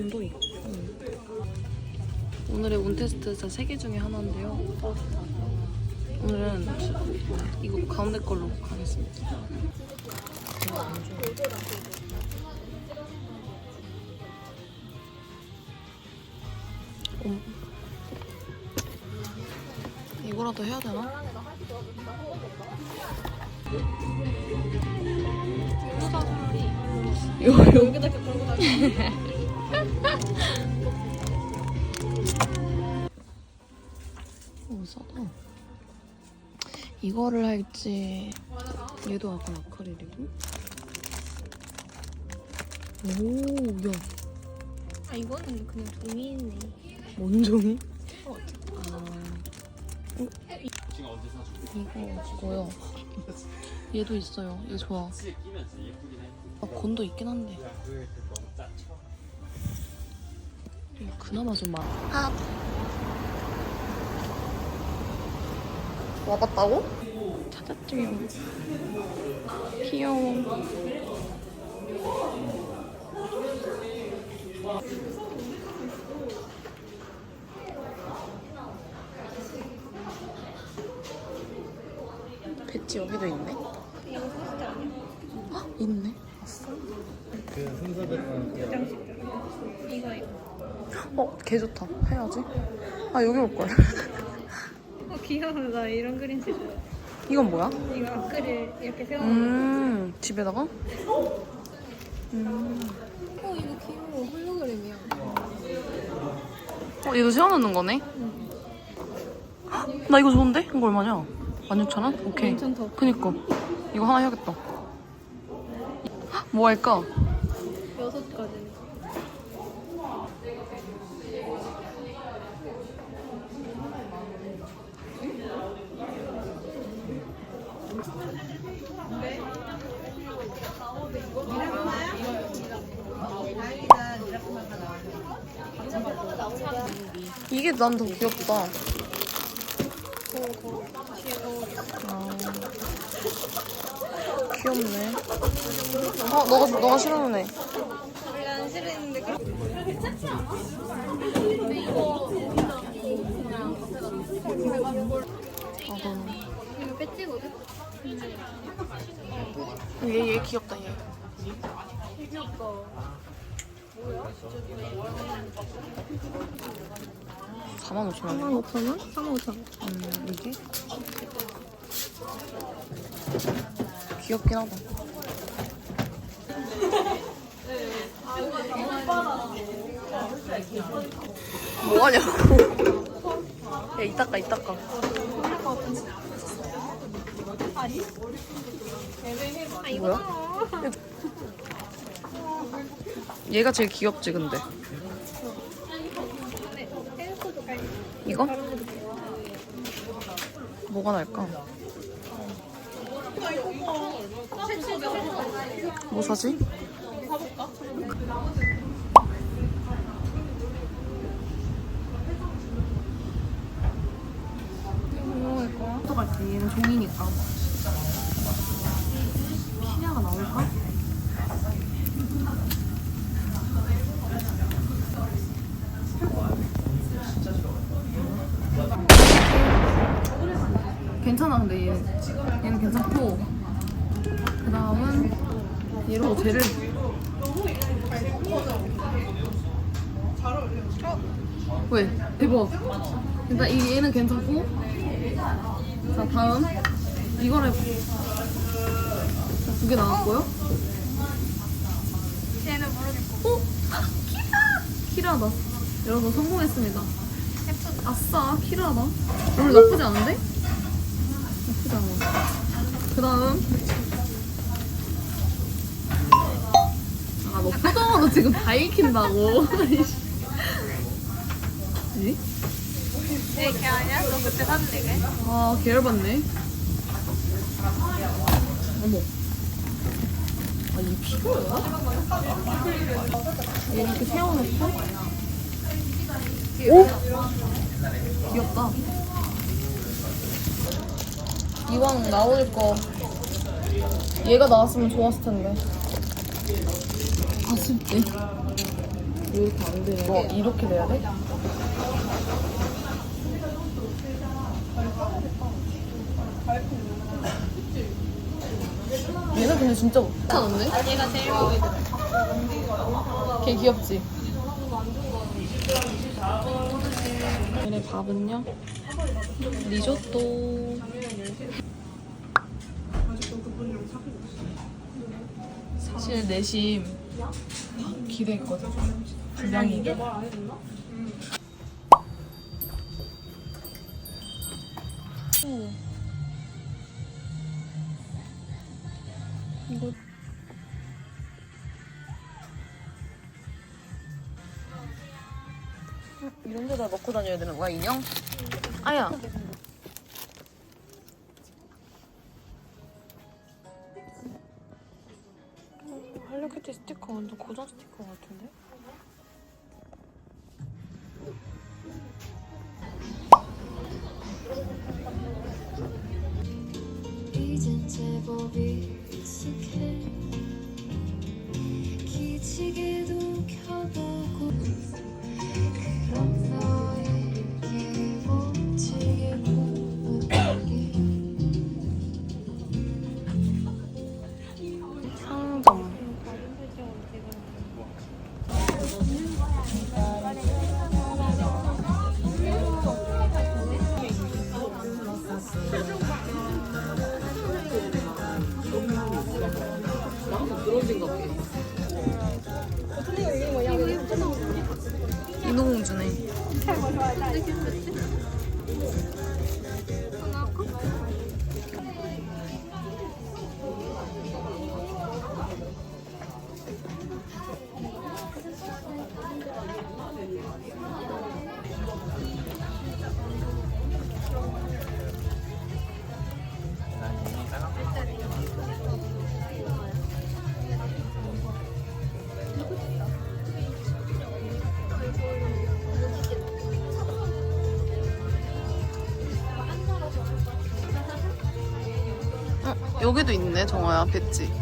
곰도 있고 오늘의 운 테스트자 3개 중에 하나인데요 오늘은 이거 가운데 걸로 가겠습니다 음. 이거라도 해야 되나? 여기다 걸고 다니 오, 싸다. 이거를 할지, 얘도 약간 아크릴이고. 오, 야, 아 이거는 그냥 종이네. 원종이? 어, 아, 이거, 이거요. 얘도 있어요. 얘 좋아. 아, 건도 있긴 한데. 그나마 좀 많아. 아. 와봤다고? 찾았지요. 귀여워. 배지 여기도 있네. 헉, 있네. 이거 이거. 어, 개 좋다. 해야지. 아, 여기 올 걸. 어 귀여워 나 이런 그림 진짜 좋아. 이건 뭐야? 이거 아크릴 이렇게 세워. 음, 집에다가? 음. 어 이거 귀여워 홀로그램이야. 어, 얘도 세워놓는 거네? 헉, 나 이거 좋은데? 이거 얼마냐? 16,000원? 오케이. 괜찮다. 그니까. 이거 하나 해야겠다. 헉, 뭐 할까? 여섯 가지. 이게 난 더 귀엽다. 아, 귀엽네. 어, 너가, 너가 싫어하는 애. 아, 너는. 이거 배지거든. 얘, 얘 귀엽다, 얘. 귀엽다. 45,000원. 35,000원? 35,000원. 음, 이게? 귀엽긴 하다. 뭐 하냐고. 야, 이따가, 이따가. 아 이거 얘가 제일 귀엽지, 근데. 이거? 뭐가 날까? 뭐 사지? 거야? 어떡할지 얘는 종이니까 키냐가 나올까? 괜찮아 근데 얘 얘는 괜찮고 그 다음은 얘로 쟤를 왜? 대박 일단 이 얘는 괜찮고 자 다음 이거를 두개 나왔고요 얘는 모르겠고. 어? 키라! 키라다 여러분 성공했습니다. 아싸 키라다 오늘 나쁘지 않은데? 않아 그 다음 아 너 표정으로 지금 다 익힌다고 뭐지? 네, 걔 아니야? 너 그때 샀는데 걔? 아 계열 받네 어머 아이 피규어야? 얘 이렇게 세워놓고 오? 귀엽다 이왕 나올 거 얘가 나왔으면 좋았을 텐데. 아쉽지. 왜 이렇게 안 되냐? 뭐 이렇게 돼야 돼? 얘는 근데 진짜 괜찮은데? 얘가 제일 마음에 걔 귀엽지? 얘네 밥은요? 리조또 사실 내심 기대했거든 분량이 오. 이거 이런 데다 넣고 다녀야 되는 거야 인형? 아야. 헬로키티 스티커 완전 고전 스티커 어, 여기도 있네 정아야 배지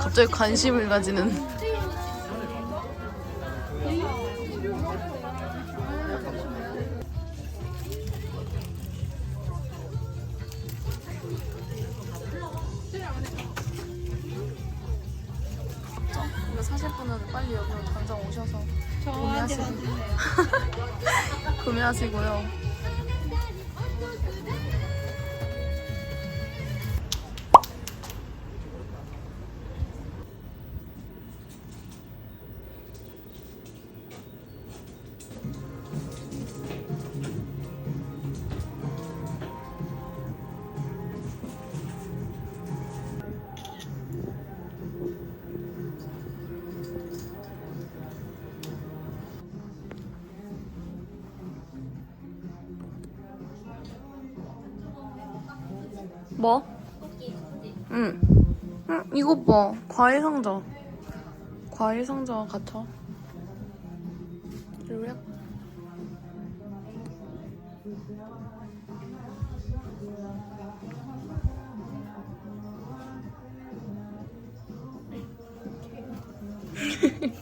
갑자기 관심을 가지는. 이거 사실 분은 빨리 여기로 당장 오셔서 구매하시고. 구매하시고요 뭐? 응. 응, 이것 봐. 과일 상자. 과일 상자 같아. 그래? 여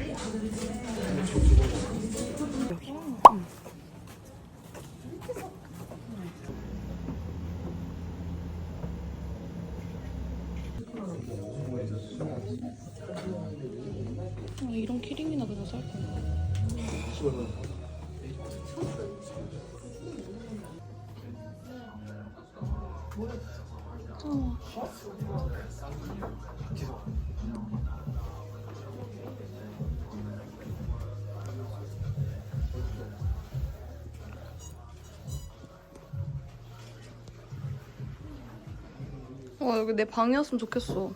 어. 어, 여기 내 방이었으면 좋겠어.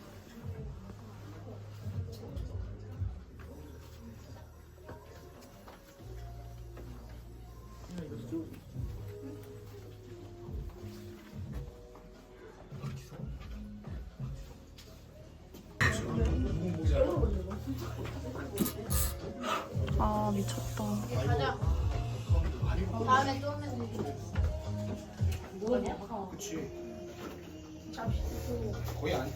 아 미쳤다. 가자. 다음에 또 오면 되지. 뭐냐? 그치. 잠시. 거의 안.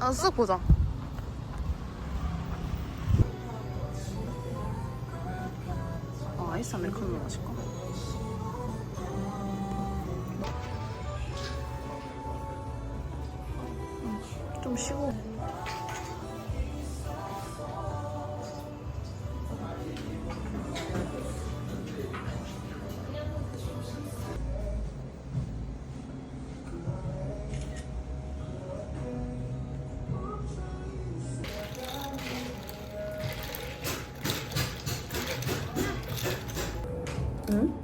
아, 쓱 보자. 아, 아이스 아메리카노 마실까? 좀 쉬고. 와,